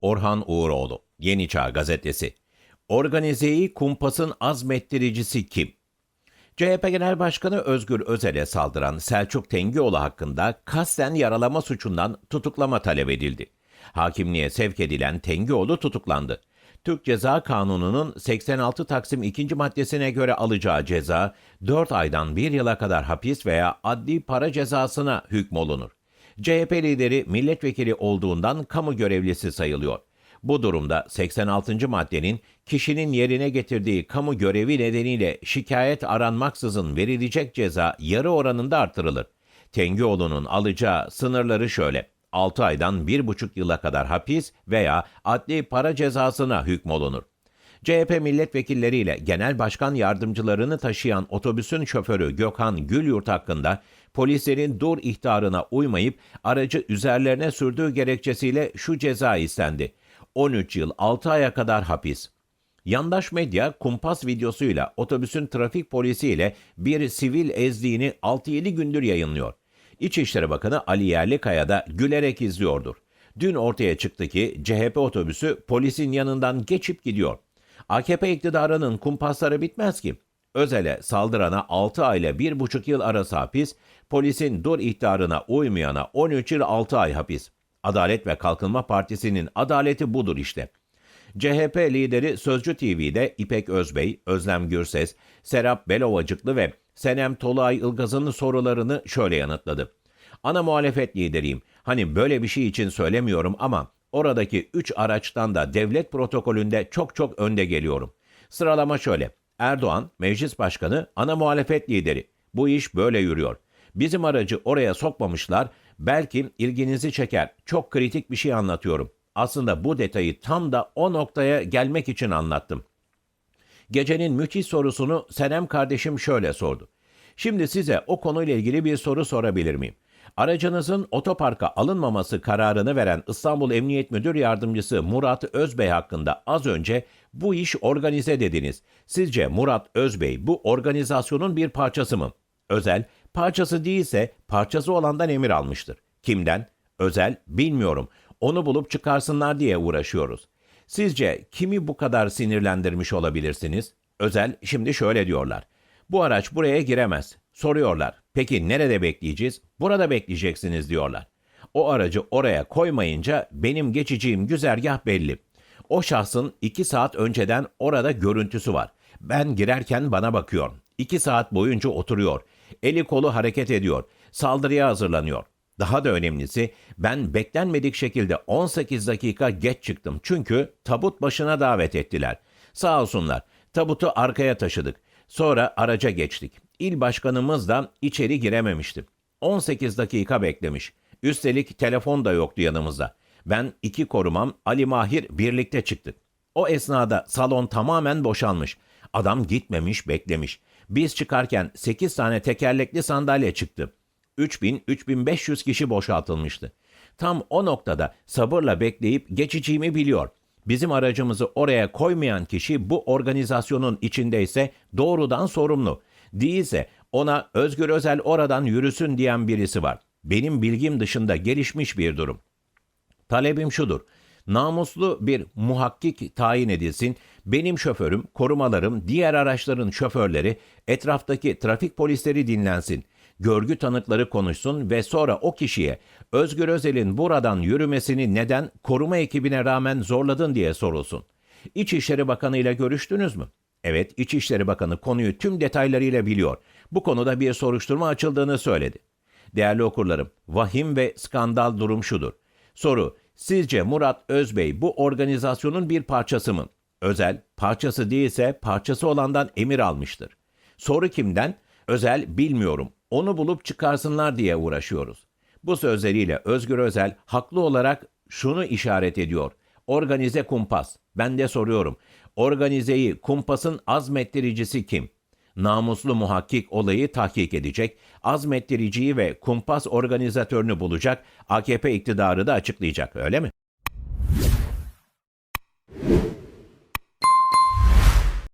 Orhan Uğuroğlu, Yeni Çağ Gazetesi. Organizeyi kumpasın azmettiricisi kim? CHP Genel Başkanı Özgür Özel'e saldıran Selçuk Tengioğlu hakkında kasten yaralama suçundan tutuklama talep edildi. Hakimliğe sevk edilen Tengioğlu tutuklandı. Türk Ceza Kanunu'nun 86 Taksim 2. maddesine göre alacağı ceza 4 aydan 1 yıla kadar hapis veya adli para cezasına hükmolunur. CHP lideri milletvekili olduğundan kamu görevlisi sayılıyor. Bu durumda 86. maddenin kişinin yerine getirdiği kamu görevi nedeniyle şikayet aranmaksızın verilecek ceza yarı oranında artırılır. Tengioğlu'nun alacağı sınırları şöyle. 6 aydan 1,5 yıla kadar hapis veya adli para cezasına hükmolunur. CHP milletvekilleriyle genel başkan yardımcılarını taşıyan otobüsün şoförü Gökhan Gülyurt hakkında polislerin dur ihtarına uymayıp aracı üzerlerine sürdüğü gerekçesiyle şu ceza istendi. 13 yıl 6 aya kadar hapis. Yandaş medya kumpas videosuyla otobüsün trafik polisiyle bir sivil ezdiğini 6-7 gündür yayınlıyor. İçişleri Bakanı Ali Yerlikaya da gülerek izliyordur. Dün ortaya çıktı ki CHP otobüsü polisin yanından geçip gidiyor. AKP iktidarının kumpasları bitmez ki. Özel'e saldırana 6 ay ile 1,5 yıl arası hapis, polisin dur ihtarına uymayana 13 yıl 6 ay hapis. Adalet ve Kalkınma Partisi'nin adaleti budur işte. CHP lideri Sözcü TV'de İpek Özbey, Özlem Gürses, Serap Belovacıklı ve Senem Tolay Ilgaz'ın sorularını şöyle yanıtladı. Ana muhalefet lideriyim. Hani böyle bir şey için söylemiyorum ama oradaki 3 araçtan da devlet protokolünde çok çok önde geliyorum. Sıralama şöyle. Erdoğan, meclis başkanı, ana muhalefet lideri. Bu iş böyle yürüyor. Bizim aracı oraya sokmamışlar. Belki ilginizi çeker. Çok kritik bir şey anlatıyorum. Aslında bu detayı tam da o noktaya gelmek için anlattım. Gecenin müthiş sorusunu Senem kardeşim şöyle sordu. Şimdi size o konuyla ilgili bir soru sorabilir miyim? Aracınızın otoparka alınmaması kararını veren İstanbul Emniyet Müdür Yardımcısı Murat Özbey hakkında az önce bu iş organize dediniz. Sizce Murat Özbey bu organizasyonun bir parçası mı? Özel, parçası değilse parçası olandan emir almıştır. Kimden? Özel, bilmiyorum. Onu bulup çıkarsınlar diye uğraşıyoruz. Sizce kimi bu kadar sinirlendirmiş olabilirsiniz? Özel, şimdi şöyle diyorlar. Bu araç buraya giremez. Soruyorlar. Peki nerede bekleyeceğiz? Burada bekleyeceksiniz diyorlar. O aracı oraya koymayınca benim geçeceğim güzergah belli. O şahsın iki saat önceden orada görüntüsü var. Ben girerken bana bakıyor. İki saat boyunca oturuyor. Eli kolu hareket ediyor. Saldırıya hazırlanıyor. Daha da önemlisi ben beklenmedik şekilde 18 dakika geç çıktım. Çünkü tabut başına davet ettiler. Sağ olsunlar. Tabutu arkaya taşıdık. Sonra araca geçtik. İl başkanımız da içeri girememişti. 18 dakika beklemiş. Üstelik telefon da yoktu yanımızda. Ben iki korumam Ali Mahir birlikte çıktık. O esnada salon tamamen boşalmış. Adam gitmemiş beklemiş. Biz çıkarken 8 tane tekerlekli sandalye çıktı. 3000-3500 kişi boşaltılmıştı. Tam o noktada sabırla bekleyip geçeceğimi biliyor. Bizim aracımızı oraya koymayan kişi bu organizasyonun içindeyse doğrudan sorumlu. Değilse ona Özgür Özel oradan yürüsün diyen birisi var. Benim bilgim dışında gelişmiş bir durum. Talebim şudur. Namuslu bir muhakkik tayin edilsin. Benim şoförüm, korumalarım, diğer araçların şoförleri, etraftaki trafik polisleri dinlensin. Görgü tanıkları konuşsun ve sonra o kişiye Özgür Özel'in buradan yürümesini neden koruma ekibine rağmen zorladın diye sorulsun. İçişleri Bakanı ile görüştünüz mü? Evet, İçişleri Bakanı konuyu tüm detaylarıyla biliyor. Bu konuda bir soruşturma açıldığını söyledi. Değerli okurlarım, vahim ve skandal durum şudur. Soru, sizce Murat Özbey bu organizasyonun bir parçası mı? Özel, parçası değilse parçası olandan emir almıştır. Soru kimden? Özel, bilmiyorum. Onu bulup çıkarsınlar diye uğraşıyoruz. Bu sözleriyle Özgür Özel haklı olarak şunu işaret ediyor. Organize kumpas. Ben de soruyorum. Organizeyi kumpasın azmettiricisi kim? Namuslu muhakkik olayı tahkik edecek, azmettiriciyi ve kumpas organizatörünü bulacak, AKP iktidarı da açıklayacak öyle mi?